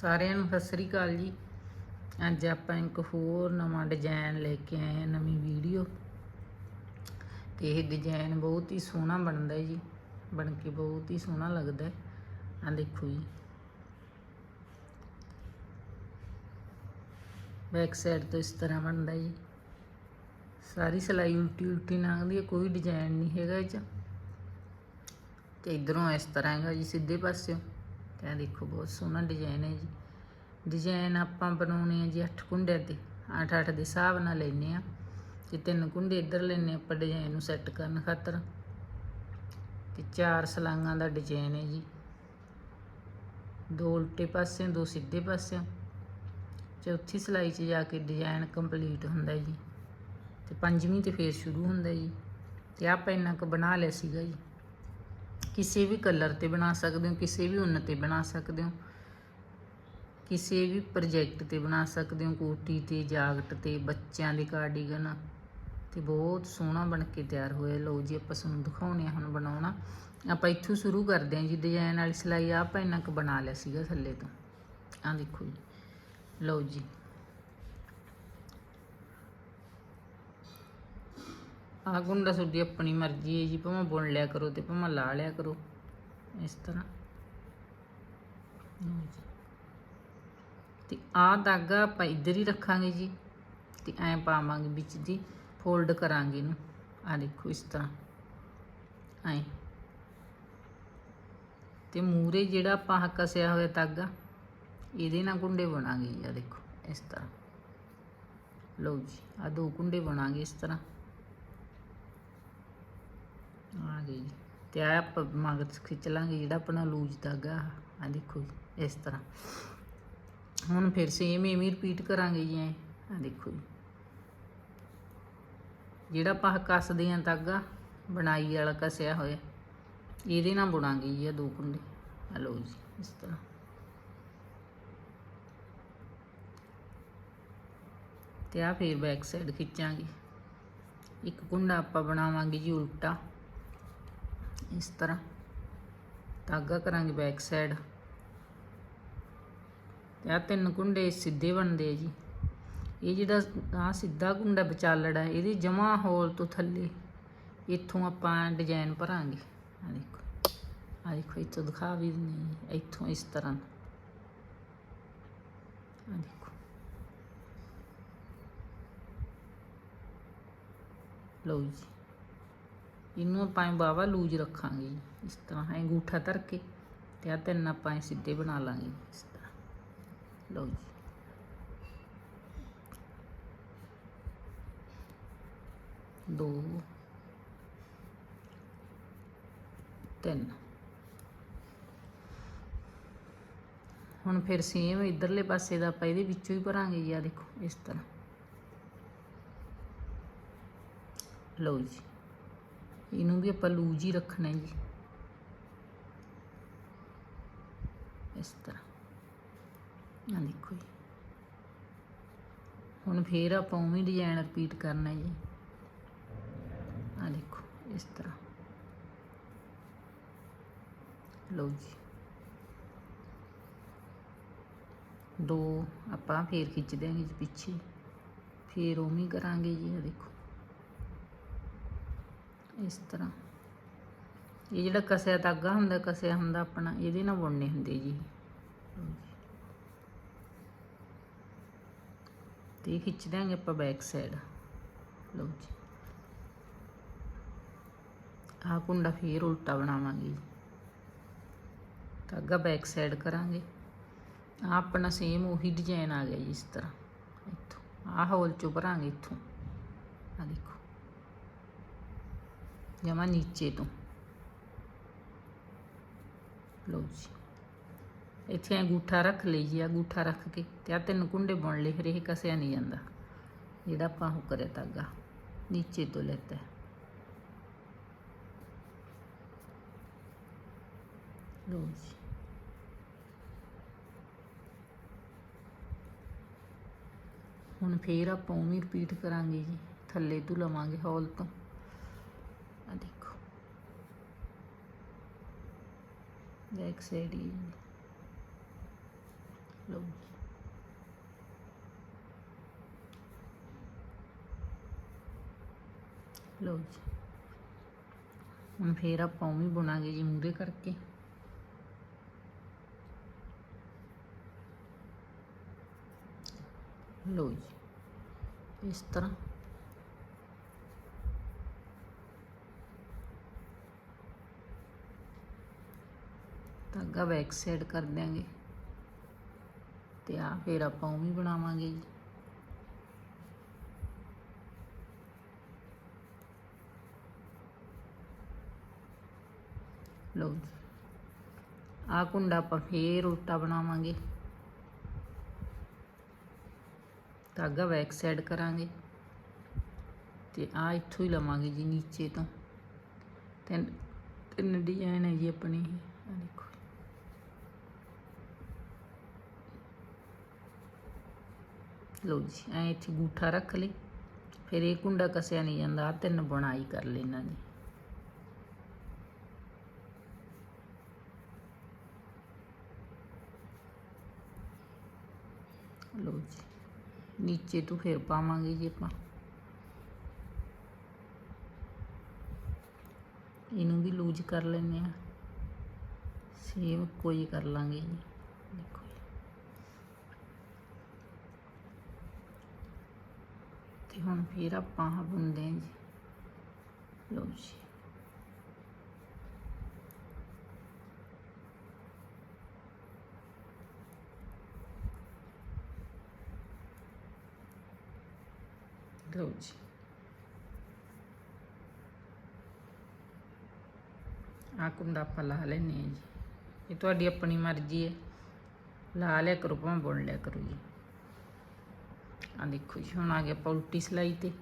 ਸਾਰਿਆਂ ਨੂੰ ਸਤਿ ਸ੍ਰੀ ਅਕਾਲ ਜੀ। ਅੱਜ ਆਪਾਂ ਇੱਕ ਹੋਰ ਨਵਾਂ ਡਿਜ਼ਾਈਨ ਲੈ ਕੇ ਆਏ ਹਾਂ, ਨਵੀਂ ਵੀਡੀਓ ਤੇ ਇਹ ਡਿਜ਼ਾਈਨ ਬਹੁਤ ਹੀ ਸੋਹਣਾ ਬਣਦਾ ਹੈ ਜੀ। ਬਣ ਕੇ ਬਹੁਤ ਹੀ ਸੋਹਣਾ ਲੱਗਦਾ ਹੈ। ਆ ਦੇਖੋ ਜੀ। ਬੈਕ ਸਾਈਡ ਤੋਂ ਇਸ ਤਰ੍ਹਾਂ ਬਣਦਾ ਜੀ। ਸਾਰੀ ਸਿਲਾਈ ਉਲਟੀ ਉਲਟੀ ਲੰਘਦੀ ਹੈ, ਕੋਈ ਡਿਜ਼ਾਈਨ ਨਹੀਂ ਹੈਗਾ ਇਹ 'ਚ। ਤੇ ਇਧਰੋਂ ਇਸ ਤਰ੍ਹਾਂ ਹੈਗਾ ਜੀ, ਸਿੱਧੇ ਪਾਸਿਓਂ। ਤੇ ਦੇਖੋ ਬਹੁਤ ਸੋਹਣਾ ਡਿਜ਼ਾਈਨ ਹੈ ਜੀ। ਡਿਜ਼ਾਈਨ ਆਪਾਂ ਬਣਾਉਣੇ ਆ ਜੀ 8 ਕੁੰਡਿਆਂ ਤੇ। 8-8 ਦੇ ਹਿਸਾਬ ਨਾਲ ਲੈਨੇ ਆ। ਤੇ ਤਿੰਨ ਕੁੰਡੇ ਇੱਧਰ ਲੈਨੇ ਆਪਾਂ ਡਿਜ਼ਾਈਨ ਨੂੰ ਸੈੱਟ ਕਰਨ ਖਾਤਰ। ਤੇ ਚਾਰ ਸਲਾਂਗਾਂ ਦਾ ਡਿਜ਼ਾਈਨ ਹੈ ਜੀ। ਦੋ ਉਲਟੇ ਪਾਸਿਓਂ ਦੋ ਸਿੱਧੇ ਪਾਸਿਓਂ ਚੌਥੀ ਸਲਾਈ 'ਚ ਜਾ ਕੇ ਡਿਜ਼ਾਈਨ ਕੰਪਲੀਟ ਹੁੰਦਾ ਜੀ। ਤੇ ਪੰਜਵੀਂ ਤੇ ਫੇਰ ਸ਼ੁਰੂ ਹੁੰਦਾ ਜੀ। ਤੇ ਆਪਾਂ ਇੰਨਾ ਕੁ ਬਣਾ ਲਿਆ ਸੀਗਾ ਜੀ। ਕਿਸੇ ਵੀ ਕਲਰ ਤੇ ਬਣਾ ਸਕਦੇ ਹੋ, ਕਿਸੇ ਵੀ ਉੱਨ ਤੇ ਬਣਾ ਸਕਦੇ ਹੋ, ਕਿਸੇ ਵੀ ਪ੍ਰੋਜੈਕਟ ਤੇ ਬਣਾ ਸਕਦੇ ਹੋ ਕੋਟੀ ਤੇ ਜਾਗਟ ਤੇ, ਬੱਚਿਆਂ ਦੇ ਕਾਰਡੀਗਨ ਤੇ ਬਹੁਤ ਸੋਹਣਾ ਬਣ ਕੇ ਤਿਆਰ ਹੋਇਆ। ਲਓ ਜੀ, ਆਪਾਂ ਤੁਹਾਨੂੰ ਦਿਖਾਉਣੇ ਆ ਹੁਣ ਬਣਾਉਣਾ। ਆਪਾਂ ਇੱਥੋਂ ਸ਼ੁਰੂ ਕਰਦੇ ਹਾਂ ਜੀ ਡਿਜ਼ਾਈਨ ਵਾਲੀ ਸਿਲਾਈ ਆ ਆਪਾਂ ਇੰਨਾ ਕੁ ਬਣਾ ਲਿਆ ਸੀਗਾ ਥੱਲੇ ਤੋਂ। ਆਹ ਦੇਖੋ ਜੀ। ਲਓ ਜੀ। ਆਹ ਗੁੰਡਾ ਤੁਹਾਡੀ ਆਪਣੀ ਮਰਜ਼ੀ ਹੈ ਜੀ, ਭਾਵੇਂ ਬੁਣ ਲਿਆ ਕਰੋ ਤੇ ਭਾਵੇਂ ਲਾ ਲਿਆ ਕਰੋ। ਇਸ ਤਰ੍ਹਾਂ। ਲਓ ਤੇ ਆਹ ਧਾਗਾ ਆਪਾਂ ਇੱਧਰ ਹੀ ਰੱਖਾਂਗੇ ਜੀ, ਤੇ ਐਂ ਪਾਵਾਂਗੇ ਵਿੱਚ ਦੀ ਫੋਲਡ ਕਰਾਂਗੇ ਇਹਨੂੰ। ਆ ਦੇਖੋ ਇਸ ਤਰ੍ਹਾਂ। ਐਂ। ਤੇ ਮੂਰੇ ਜਿਹੜਾ ਆਪਾਂ ਆਹ ਕਸਿਆ ਹੋਇਆ ਧਾਗਾ ਇਹਦੇ ਨਾਲ ਗੁੰਡੇ ਬਣਾਂਗੇ ਜੀ, ਆ ਦੇਖੋ, ਇਸ ਤਰ੍ਹਾਂ। ਲਓ ਜੀ ਆ ਦੋ ਕੁੰਡੇ ਬਣਾਂਗੇ ਇਸ ਤਰ੍ਹਾਂ। ਆ ਗਈ। ਜੀ। ਤੇ ਆ ਆਪਾਂ ਮਗਰ ਖਿੱਚ ਲਾਂਗੇ ਜਿਹੜਾ ਆਪਣਾ ਲੂਜ ਦਾਗਾ ਆ। ਦੇਖੋ ਜੀ, ਇਸ ਤਰ੍ਹਾਂ। ਹੁਣ ਫਿਰ ਸੇਮ ਇਵੇਂ ਰਿਪੀਟ ਕਰਾਂਗੇ ਜੀ ਐ। ਆ ਦੇਖੋ ਜੀ। ਜਿਹੜਾ ਆਪਾਂ ਕੱਸਦੇ ਆਂ ਧਾਗਾ ਬਣਾਈ ਵਾਲਾ ਕੱਸਿਆ ਹੋਇਆ ਇਹਦੇ ਨਾਲ ਬੁਣਾਂਗੇ ਜੀ ਆ ਦੋ ਕੁੰਡੇ। ਆ ਲਓ ਜੀ ਇਸ ਤਰ੍ਹਾਂ। ਤੇ ਆ ਫਿਰ ਬੈਕ ਸਾਈਡ ਖਿੱਚਾਂਗੇ। ਇੱਕ ਕੁੰਡਾ ਆਪਾਂ ਬਣਾਵਾਂਗੇ ਜੀ ਉਲਟਾ। ਇਸ ਤਰ੍ਹਾਂ। ਧਾਗਾ ਕਰਾਂਗੇ ਬੈਕ ਸਾਈਡ ਤੇ ਆ ਤਿੰਨ ਕੁੰਡੇ ਸਿੱਧੇ ਬਣਦੇ ਆ ਜੀ। ਇਹ ਜਿਹੜਾ ਆ ਸਿੱਧਾ ਕੁੰਡਾ ਵਿਚਾਲੜਾ ਇਹਦੀ ਜਮਾ ਹੋਲ ਤੋਂ ਥੱਲੇ ਇੱਥੋਂ ਆਪਾਂ ਡਿਜ਼ਾਈਨ ਭਰਾਂਗੇ। ਆ ਦੇਖੋ ਆ ਦੇਖੋ, ਇੱਥੋਂ ਦਿਖਾ ਵੀ ਦਿੰਦੇ ਇੱਥੋਂ ਇਸ ਤਰ੍ਹਾਂ। ਆ ਦੇਖੋ। ਲਓ ਜੀ। ਇਹਨੂੰ ਆਪਾਂ ਬਾਵਾ ਲੂਜ ਰੱਖਾਂਗੇ ਜੀ, ਇਸ ਤਰ੍ਹਾਂ ਐ ਅੰਗੂਠਾ ਧਰ ਕੇ ਤੇ ਆ ਤਿੰਨ ਆਪਾਂ ਸਿੱਧੇ ਬਣਾ ਲਾਂਗੇ ਇਸ ਤਰ੍ਹਾਂ। ਲਓ ਜੀ। ਦੋ ਤਿੰਨ। ਹੁਣ ਫਿਰ ਸੇਮ ਇਧਰਲੇ ਪਾਸੇ ਦਾ ਆਪਾਂ ਇਹਦੇ ਵਿੱਚੋਂ ਹੀ ਭਰਾਂਗੇ ਜੀ ਆ ਦੇਖੋ ਇਸ ਤਰ੍ਹਾਂ। ਲਓ ਜੀ। ਇਹਨੂੰ ਵੀ ਆਪਾਂ ਲੂਜ ਹੀ ਰੱਖਣਾ ਜੀ। ਇਸ ਤਰ੍ਹਾਂ। ਆ ਦੇਖੋ ਜੀ। ਹੁਣ ਫੇਰ ਆਪਾਂ ਉਵੇਂ ਡਿਜ਼ਾਈਨ ਰਿਪੀਟ ਕਰਨਾ ਜੀ। ਆ ਦੇਖੋ, ਇਸ ਤਰ੍ਹਾਂ। ਲਓ ਜੀ। ਦੋ ਆਪਾਂ ਫੇਰ ਖਿੱਚ ਦਿਆਂਗੇ ਜੀ ਪਿੱਛੇ। ਫੇਰ ਉਵੇਂ ਕਰਾਂਗੇ ਜੀ ਆ ਦੇਖੋ। ਇਸ ਤਰ੍ਹਾਂ। ਇਹ ਜਿਹੜਾ ਕਸਿਆ ਧਾਗਾ ਹੁੰਦਾ, ਕਸਿਆ ਹੁੰਦਾ ਆਪਣਾ, ਇਹਦੇ ਨਾਲ ਬੁਣਨੇ ਹੁੰਦੇ ਜੀ। ਤੇ ਇਹ ਖਿੱਚ ਦਿਆਂਗੇ ਆਪਾਂ ਬੈਕ ਸਾਈਡ ਲਓ ਜੀ। ਆਹ ਕੁੰਡਾ ਫੇਰ ਉਲਟਾ ਬਣਾਵਾਂਗੇ ਜੀ। ਧਾਗਾ ਬੈਕ ਸਾਈਡ ਕਰਾਂਗੇ। ਆਹ ਆਪਣਾ ਸੇਮ ਉਹੀ ਡਿਜ਼ਾਈਨ ਆ ਗਿਆ ਜੀ ਇਸ ਤਰ੍ਹਾਂ। ਇੱਥੋਂ, ਆਹ ਹੋਲ ਚੋਂ ਭਰਾਂਗੇ ਇੱਥੋਂ। ਆ ਦੇਖੋ। ਜਮਾ ਨੀਚੇ ਤੋਂ ਲਓ ਜੀ ਇੱਥੇ ਅੰਗੂਠਾ ਰੱਖ ਲਈ ਜੀ ਅੰਗੂਠਾ ਰੱਖ ਕੇ ਤੇ ਆ ਤਿੰਨ ਕੁੰਡੇ ਬੁਣ ਲਏ ਫਿਰ ਇਹ ਕਸਿਆ ਨਹੀਂ ਜਾਂਦਾ ਜਿਹੜਾ ਆਪਾਂ ਉਹ ਕਰਿਆ ਤਾਗਾ ਨੀਚੇ ਤੋਂ ਲੈਤਾ ਹੈ ਲਓ ਜੀ ਹੁਣ ਫੇਰ ਆਪਾਂ ਉਵੇਂ ਰਿਪੀਟ ਕਰਾਂਗੇ ਜੀ ਥੱਲੇ ਤੋਂ ਲਵਾਂਗੇ ਹੌਲ ਤੋਂ ਆ ਦੇਖੋ ਬੈਕ ਸਾਈਡ ਹੀ ਲਓ ਜੀ। ਲਓ ਜੀ ਹੁਣ ਫੇਰ ਆਪਾਂ ਉਵੇਂ ਹੀ ਬੁਣਾਂਗੇ ਜੀ ਮੂਰੇ ਕਰਕੇ ਲਓ ਜੀ ਇਸ ਤਰ੍ਹਾਂ ਧਾਗਾ ਬੈਕ ਸਾਈਡ ਕਰ ਦਿਆਂਗੇ। ਤੇ ਆ ਫਿਰ ਆਪਾਂ ਉਹ ਵੀ ਬਣਾਵਾਂਗੇ ਜੀ। ਲਓ ਜੀ। ਆ ਕੁੰਡਾ ਆਪਾਂ ਫੇਰ ਉਲਟਾ ਬਣਾਵਾਂਗੇ। ਧਾਗਾ ਬੈਕ ਸਾਈਡ ਕਰਾਂਗੇ। ਤੇ ਆ ਇੱਥੋਂ ਹੀ ਲਵਾਂਗੇ ਜੀ ਨੀਚੇ ਤੋਂ। ਤਿੰਨ ਤਿੰਨ ਡਿਜ਼ਾਈਨ ਹੈ ਜੀ ਆਪਣੇ ਇਹ ਆ ਦੇਖੋ ਲਓ ਜੀ, ਐ ਇੱਥੇ ਗੂਠਾ ਰੱਖ ਲਈ। ਫਿਰ ਇਹ ਕੁੰਡਾ ਕਸਿਆ ਨਹੀਂ ਜਾਂਦਾ, ਆਹ ਤਿੰਨ ਬੁਣਾਈ ਕਰ ਲੈਣਾ ਜੀ। ਲਓ ਜੀ, ਨੀਚੇ ਤੋਂ ਫਿਰ ਪਾਵਾਂਗੇ ਜੀ ਆਪਾਂ। ਇਹਨੂੰ ਵੀ ਲੂਜ ਕਰ ਲੈਂਦੇ ਆ ਸੇਮ ਕੋਈ ਕਰ ਲਾਂਗੇ ਜੀ। ਦੇਖੋ ਜੀ। ਤੇ ਹੁਣ ਫਿਰ ਆਪਾਂ ਆਹ ਬੁਣਦੇ ਹਾਂ ਜੀ। ਲਓ ਜੀ। ਲਓ ਜੀ। ਆ ਕੁੰਡਾ ਆਪਾਂ ਲਾ ਲੈਨੇ ਆ ਜੀ। ਇਹ ਤੁਹਾਡੀ ਆਪਣੀ ਮਰਜ਼ੀ ਹੈ। ਲਾ ਲਿਆ ਕਰੋ ਭਾਵੇਂ ਬੁਣ ਲਿਆ ਕਰੋ ਜੀ। ਆ ਦੇਖੋ ਜੀ, ਹੁਣ ਆ ਗਿਆ ਆਪਾਂ ਉਲਟੀ ਸਿਲਾਈ ਤੇ।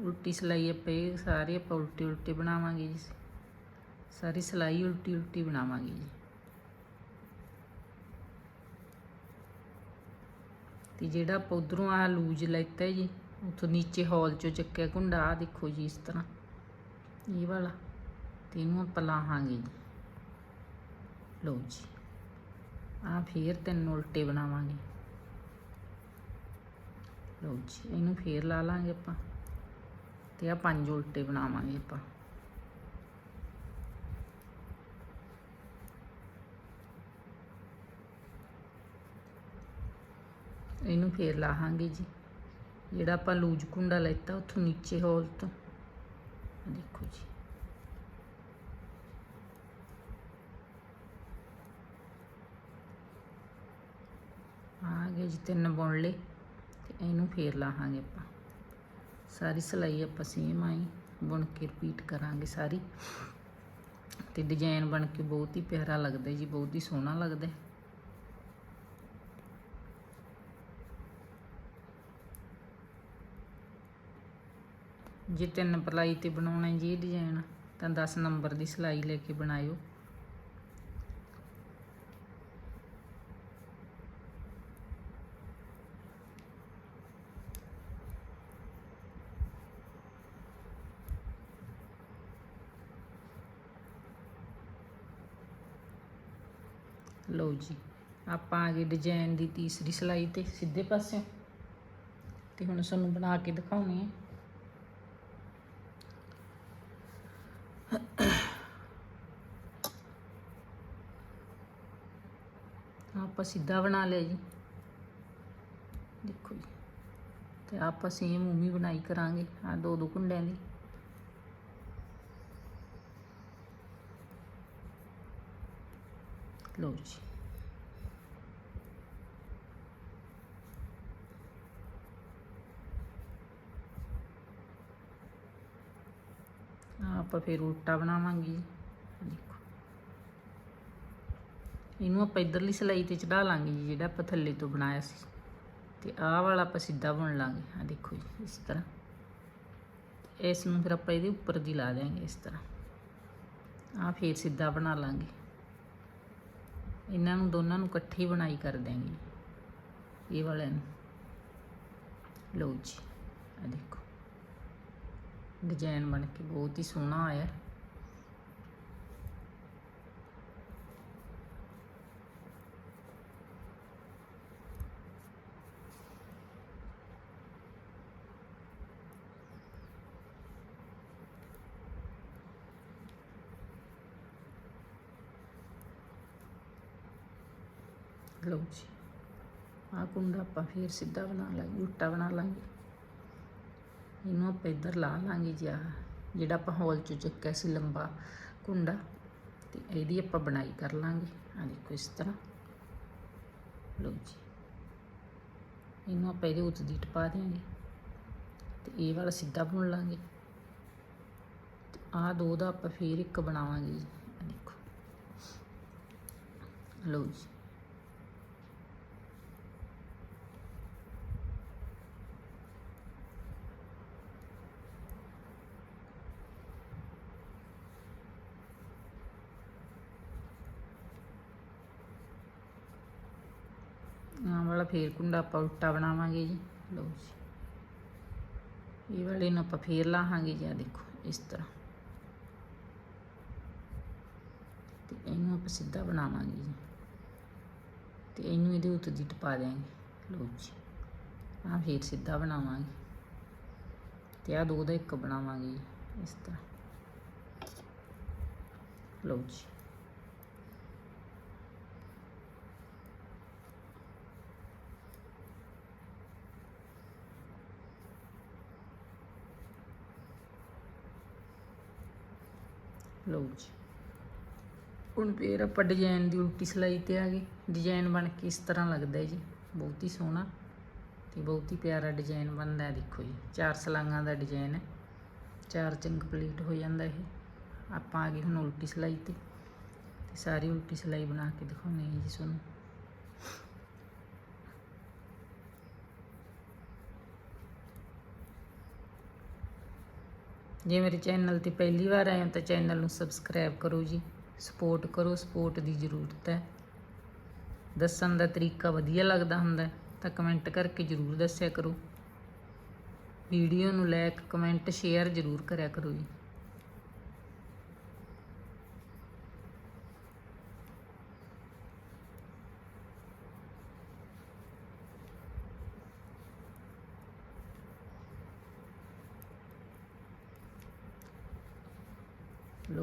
ਉਲਟੀ ਸਿਲਾਈ ਆਪਾਂ ਇਹ ਸਾਰੇ ਆਪਾਂ ਉਲਟੀ ਉਲਟੀ ਬਣਾਵਾਂਗੇ ਜੀ। ਸਾਰੀ ਸਿਲਾਈ ਉਲਟੀ ਉਲਟੀ ਬਣਾਵਾਂਗੇ ਜੀ। ਤੇ ਜਿਹੜਾ ਆਪਾਂ ਉਧਰੋਂ ਆ ਲੂਜ ਲੈਤਾ ਜੀ, ਉਥੋਂ ਨੀਚੇ ਹਾਲ ਚੋਂ ਚੱਕਿਆ ਕੁੰਡਾ ਆ ਦੇਖੋ ਜੀ ਇਸ ਤਰ੍ਹਾਂ। ਇਹ ਵਾਲਾ, ਤੇ ਇਹਨੂੰ ਆਪਾਂ ਲਾਹਾਂਗੇ ਜੀ। ਲਓ ਜੀ। ਆ ਫੇਰ ਤਿੰਨ ਉਲਟੇ ਬਣਾਵਾਂਗੇ। ਲਓ ਜੀ, ਇਹਨੂੰ ਫੇਰ ਲਾ ਲਾਂਗੇ ਆਪਾਂ ਤੇ ਆ ਪੰਜ ਉਲਟੇ ਬਣਾਵਾਂਗੇ ਆਪਾਂ। ਇਹਨੂੰ ਫੇਰ ਲਾਹਾਂਗੇ ਜੀ। ਜਿਹੜਾ ਆਪਾਂ ਲੂਜ ਕੁੰਡਾ ਲੈਤਾ, ਉੱਥੋਂ ਨੀਚੇ ਹੋਲ ਤੋਂ। ਦੇਖੋ ਜੀ। ਆ ਗਏ ਜੀ ਤਿੰਨ ਬੁਣ ਲਏ ਤੇ ਇਹਨੂੰ ਫੇਰ ਲਾਹਾਂਗੇ ਆਪਾਂ। ਸਾਰੀ ਸਿਲਾਈ ਆਪਾਂ ਸੇਮ ਆਈ ਬੁਣ ਕੇ ਰਿਪੀਟ ਕਰਾਂਗੇ ਸਾਰੀ। ਤੇ ਡਿਜ਼ਾਈਨ ਬਣ ਕੇ ਬਹੁਤ ਹੀ ਪਿਆਰਾ ਲੱਗਦਾ ਜੀ, ਬਹੁਤ ਹੀ ਸੋਹਣਾ ਲੱਗਦਾ। ਜੇ ਤਿੰਨ ਪਲਾਈ ਤੇ ਬਣਾਉਣਾ ਜੀ ਇਹ ਡਿਜ਼ਾਈਨ ਤਾਂ 10 ਨੰਬਰ ਦੀ ਸਿਲਾਈ ਲੈ ਕੇ ਬਣਾਇਓ। ਲਓ ਜੀ, ਆਪਾਂ ਆ ਗਏ ਡਿਜ਼ਾਈਨ ਦੀ ਤੀਸਰੀ ਸਿਲਾਈ ਤੇ ਸਿੱਧੇ ਪਾਸਿਓਂ। ਤੇ ਹੁਣ ਤੁਹਾਨੂੰ ਬਣਾ ਕੇ ਦਿਖਾਉਣੀ ਹੈ। ਆਪਾਂ ਸਿੱਧਾ ਬਣਾ ਲਿਆ ਜੀ। ਦੇਖੋ ਜੀ, ਤੇ ਆਪਾਂ ਸੇਮ ਉਵੇਂ ਬਣਾਈ ਕਰਾਂਗੇ ਆ ਦੋ ਦੋ ਕੁੰਡਿਆਂ ਦੀ। ਲਓ ਜੀ ਆਪਾਂ ਫਿਰ ਉਲਟਾ ਬਣਾਵਾਂਗੇ ਜੀ। ਦੇਖੋ। ਇਹਨੂੰ ਆਪਾਂ ਇਧਰਲੀ ਸਿਲਾਈ ਤੇ ਚੜਾ ਲਾਂਗੇ ਜੀ, ਜਿਹੜਾ ਆਪਾਂ ਥੱਲੇ ਤੋਂ ਬਣਾਇਆ ਸੀ। ਤੇ ਆਹ ਵਾਲਾ ਆਪਾਂ ਸਿੱਧਾ ਬੁਣ ਲਾਂਗੇ। ਆ ਦੇਖੋ ਜੀ, ਇਸ ਤਰ੍ਹਾਂ। ਇਸ ਨੂੰ ਫਿਰ ਆਪਾਂ ਇਹਦੇ ਉੱਪਰ ਦੀ ਲਾ ਦਿਆਂਗੇ, ਇਸ ਤਰ੍ਹਾਂ। ਆ ਫਿਰ ਸਿੱਧਾ ਬਣਾ ਲਾਂਗੇ। ਇਹਨਾਂ ਨੂੰ ਦੋਨਾਂ ਨੂੰ ਇਕੱਠੇ ਬਣਾਈ ਕਰ ਦਿਆਂਗੇ। ਇਹ ਵਾਲਿਆਂ ਨੂੰ। ਲਓ ਜੀ ਆ ਦੇਖੋ। ਡਿਜ਼ਾਈਨ ਬਣ ਕੇ ਬਹੁਤ ਹੀ ਸੋਹਣਾ ਆਇਆ। ਲਓ ਜੀ। ਆਹ ਕੁੰਡਾ ਆਪਾਂ ਫੇਰ ਸਿੱਧਾ ਬਣਾ ਲਾਂਗੇ ਉਲਟਾ ਬਣਾ ਲਾਂਗੇ। ਇਹਨੂੰ ਆਪਾਂ ਇੱਧਰ ਲਾ ਲਾਂਗੇ ਜੀ ਆਹ, ਜਿਹੜਾ ਆਪਾਂ ਹੌਲ ਚੋਂ ਚੱਕਿਆ ਸੀ ਲੰਬਾ ਕੁੰਡਾ। ਤੇ ਇਹਦੀ ਆਪਾਂ ਬਣਾਈ ਕਰ ਲਾਂਗੇ। ਆ ਦੇਖੋ ਇਸ ਤਰ੍ਹਾਂ। ਲਓ ਜੀ। ਇਹਨੂੰ ਆਪਾਂ ਇਹਦੇ ਉੱਤੇ ਦੀ ਟਪਾ ਦਿਆਂਗੇ। ਤੇ ਇਹ ਵਾਲਾ ਸਿੱਧਾ ਬੁਣ ਲਾਂਗੇ। ਤੇ ਆਹ ਦੋ ਦਾ ਆਪਾਂ ਫੇਰ ਇੱਕ ਬਣਾਵਾਂਗੇ ਜੀ। ਦੇਖੋ। ਲਓ ਜੀ। ਆਹ ਵਾਲਾ ਫੇਰ ਕੁੰਡਾ ਆਪਾਂ ਉਲਟਾ ਬਣਾਵਾਂਗੇ ਜੀ। ਲਓ ਜੀ। ਇਹ ਵਾਲੇ ਨੂੰ ਆਪਾਂ ਫੇਰ ਲਾਹਾਂਗੇ ਜੀ, ਆਹ ਦੇਖੋ, ਇਸ ਤਰ੍ਹਾਂ। ਤੇ ਇਹਨੂੰ ਆਪਾਂ ਸਿੱਧਾ ਬਣਾਵਾਂਗੇ ਜੀ। ਤੇ ਇਹਨੂੰ ਇਹਦੇ ਉੱਤੇ ਦੀ ਟਪਾ ਦਿਆਂਗੇ। ਲਓ ਜੀ। ਆਹ ਫੇਰ ਸਿੱਧਾ ਬਣਾਵਾਂਗੇ। ਤੇ ਆਹ ਦੋ ਦਾ ਇੱਕ ਬਣਾਵਾਂਗੇ ਜੀ, ਇਸ ਤਰ੍ਹਾਂ। ਲਓ ਜੀ। ਲਓ ਹੁਣ ਫੇਰ ਆਪਾਂ ਡਿਜ਼ਾਈਨ ਦੀ ਉਲਟੀ ਸਿਲਾਈ ਤੇ ਆ ਗਏ। ਡਿਜ਼ਾਈਨ ਬਣ ਕੇ ਇਸ ਤਰ੍ਹਾਂ ਲੱਗਦਾ ਹੈ ਜੀ। ਬਹੁਤ ਹੀ ਸੋਹਣਾ ਤੇ ਬਹੁਤ ਹੀ ਪਿਆਰਾ ਡਿਜ਼ਾਈਨ ਬਣਦਾ ਹੈ, ਦੇਖੋ ਜੀ। ਚਾਰ ਸਲਾਂਗਾਂ ਦਾ ਡਿਜ਼ਾਈਨ ਹੈ। ਚਾਰ ਚ ਕੰਪਲੀਟ ਹੋ ਜਾਂਦਾ ਇਹ। ਆਪਾਂ ਆ ਗਏ ਹੁਣ ਉਲਟੀ ਸਿਲਾਈ ਤੇ। ਤੇ ਸਾਰੀ ਉਲਟੀ ਸਿਲਾਈ ਬਣਾ ਕੇ ਦਿਖਾਉਂਦੇ ਹਾਂ ਜੀ ਤੁਹਾਨੂੰ। ਜੇ ਮੇਰੇ ਚੈਨਲ ਤੇ ਪਹਿਲੀ ਵਾਰ ਆਏ ਹੋ ਤਾਂ ਚੈਨਲ ਨੂੰ ਸਬਸਕ੍ਰਾਈਬ ਕਰੋ ਜੀ। ਸਪੋਰਟ ਕਰੋ, ਸਪੋਰਟ ਦੀ ਜ਼ਰੂਰਤ ਹੈ। ਦੱਸਣ ਦਾ ਤਰੀਕਾ ਵਧੀਆ ਲੱਗਦਾ ਹੁੰਦਾ ਤਾਂ ਕਮੈਂਟ ਕਰਕੇ ਜ਼ਰੂਰ ਦੱਸਿਆ ਕਰੋ। ਵੀਡੀਓ ਨੂੰ ਲਾਈਕ ਕਮੈਂਟ, ਸ਼ੇਅਰ ਜ਼ਰੂਰ ਕਰਿਆ ਕਰੋ ਜੀ।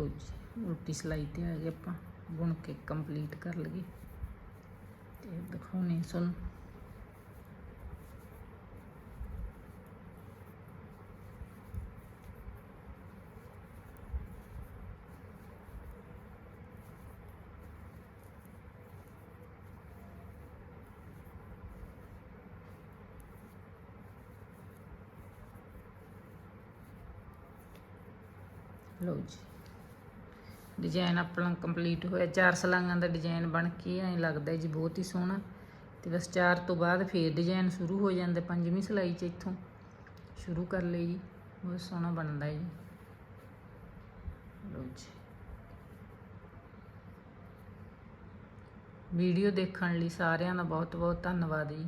ਲੋ ਜੀ ਉਲਟੀ ਸਿਲਾਈ ਤੇ ਆ ਗਏ ਆਪਾਂ ਬੁਣ ਕੇ ਕੰਪਲੀਟ ਕਰ ਲਈਏ ਤੇ ਦਿਖਾਉਣੇ ਸੁਣ ਲਓ ਜੀ ਡਿਜ਼ਾਈਨ ਆਪਣਾ ਕੰਪਲੀਟ ਹੋਇਆ। ਚਾਰ ਸਲਾਂਗਾਂ ਦਾ ਡਿਜ਼ਾਈਨ ਬਣ ਕੇ ਐਂ ਲੱਗਦਾ ਜੀ, ਬਹੁਤ ਹੀ ਸੋਹਣਾ। ਤੇ ਬਸ ਚਾਰ ਤੋਂ ਬਾਅਦ ਫੇਰ ਡਿਜ਼ਾਈਨ ਸ਼ੁਰੂ ਹੋ ਜਾਂਦਾ ਪੰਜਵੀਂ ਸਲਾਈ 'ਚ ਇੱਥੋਂ। ਸ਼ੁਰੂ ਕਰ ਲਈ ਜੀ, ਬਹੁਤ ਸੋਹਣਾ ਬਣਦਾ ਜੀ। ਲਓ ਜੀ। ਵੀਡੀਓ ਦੇਖਣ ਲਈ ਸਾਰਿਆਂ ਦਾ ਬਹੁਤ ਬਹੁਤ ਧੰਨਵਾਦ ਜੀ।